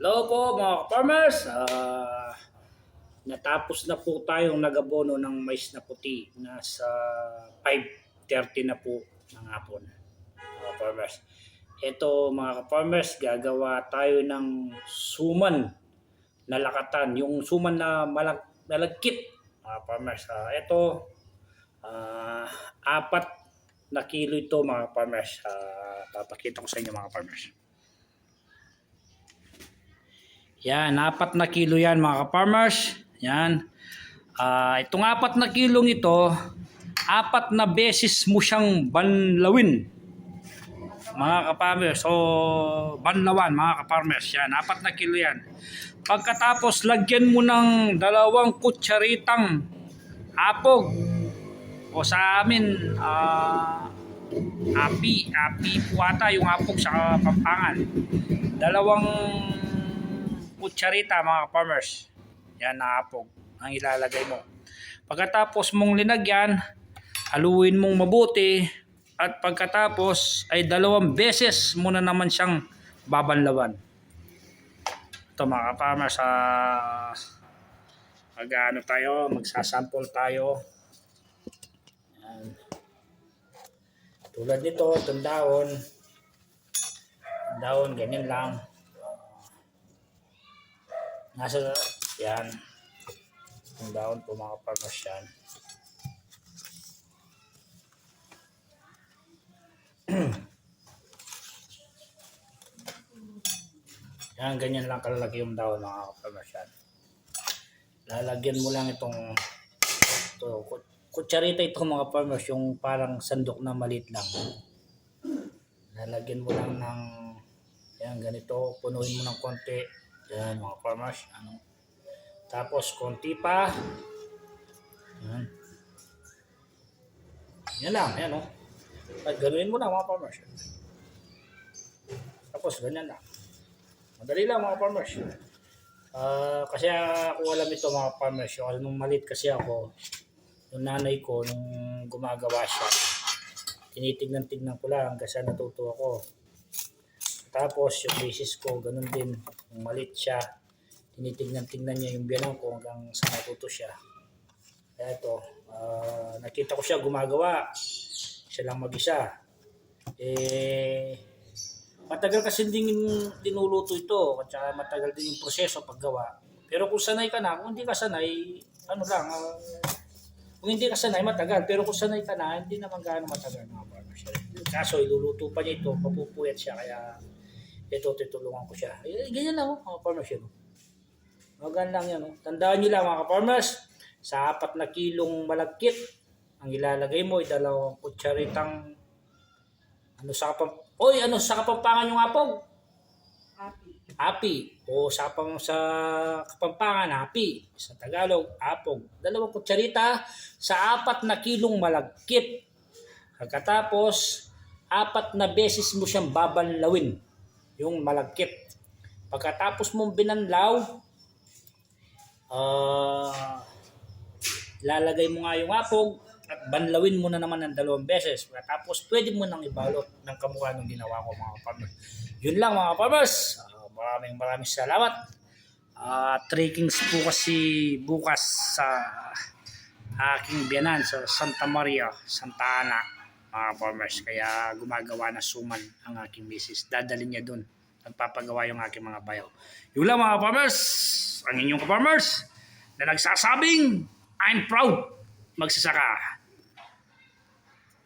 Hello po mga farmers. Ah, natapos na po tayong nagabono ng mais na puti. Nasa 5.30 na po ng hapon. Mga farmers. Ito mga farmers, gagawa tayo ng suman na lakatan. Yung suman na malag malagkit. Mga farmers. Ah, ito, ah, apat na kilo ito mga farmers. Ah, papakita ko sa inyo mga farmers. Yan, apat na kilo yan mga farmers. Yan. Ah, itong apat na kilong ito, apat na beses mo siyang banlawin. Mga kaparmers, so banlawan mga kaparmers, yan, apat na kilo yan. Pagkatapos, lagyan mo ng dalawang kutsaritang apog. O sa amin, ah, api, api po ata yung apog sa Pampangan. Dalawang kutsarita mga farmers. Yan na apog ang ilalagay mo. Pagkatapos mong linagyan, haluin mong mabuti at pagkatapos ay dalawang beses mo na naman siyang babanlawan. Ito mga farmers sa mag-ano tayo, magsasample tayo. Yan. Tulad nito, itong dahon. Itong dahon, ganyan lang. Nasa, yan. Ang dahon po mga farmers yan. yan, ganyan lang kalalaki yung dahon mga farmers yan. Lalagyan mo lang itong ito, kut- kutsarita ito mga farmers, yung parang sandok na maliit lang. Lalagyan mo lang ng yan, ganito, punuin mo ng konti. Yan, mga farmers. Ano. Tapos, konti pa. Yan. Yan lang, yan o. At ganunin mo na mga farmers. Tapos, ganyan lang. Madali lang mga farmers. Ah, kasi ako alam ito mga farmers. Alam nung malit kasi ako, yung nanay ko, nung gumagawa siya, tinitignan-tignan ko lang kasi natuto ako. Tapos yung misis ko, ganun din. Nung malit siya, tinitignan-tignan niya yung biyanan ko hanggang sa natuto siya. Kaya ito, ah, nakita ko siya gumagawa. Siya lang mag-isa. Eh, matagal kasi din dinuluto ito. At saka matagal din yung proseso paggawa. Pero kung sanay ka na, kung hindi ka sanay, ano lang, ah, kung hindi ka sanay, matagal. Pero kung sanay ka na, hindi naman gaano matagal farmers. Kaso iluluto pa niya ito, mapupuyat siya. Kaya ito, tutulungan ko siya. Eh, ganyan lang oh, mga farmers yun. oh. Lang yan. Oh. Tandaan nyo lang mga farmers, sa apat na kilong malagkit, ang ilalagay mo ay dalawang kutsaritang ano sa kapam... Oy, ano sa kapampangan yung apog? Happy. Api. O sa pang sa Kapampangan, api. Sa Tagalog, apog. Dalawang kutsarita sa apat na kilong malagkit. Pagkatapos, apat na beses mo siyang babanlawin. Yung malagkit. Pagkatapos mong binanlaw, ah lalagay mo nga yung apog at banlawin mo na naman ng dalawang beses. Pagkatapos, pwede mo nang ibalot ng kamukha ng ginawa ko mga farmers. Yun lang mga farmers. Ah, maraming maraming salamat. Uh, trekkings po kasi bukas sa aking biyanan sa Santa Maria, Santa Ana mga farmers. Kaya gumagawa na suman ang aking misis. Dadalhin niya dun. Nagpapagawa yung aking mga bayaw. Yun lang mga farmers. Ang inyong farmers na nagsasabing I'm proud magsasaka.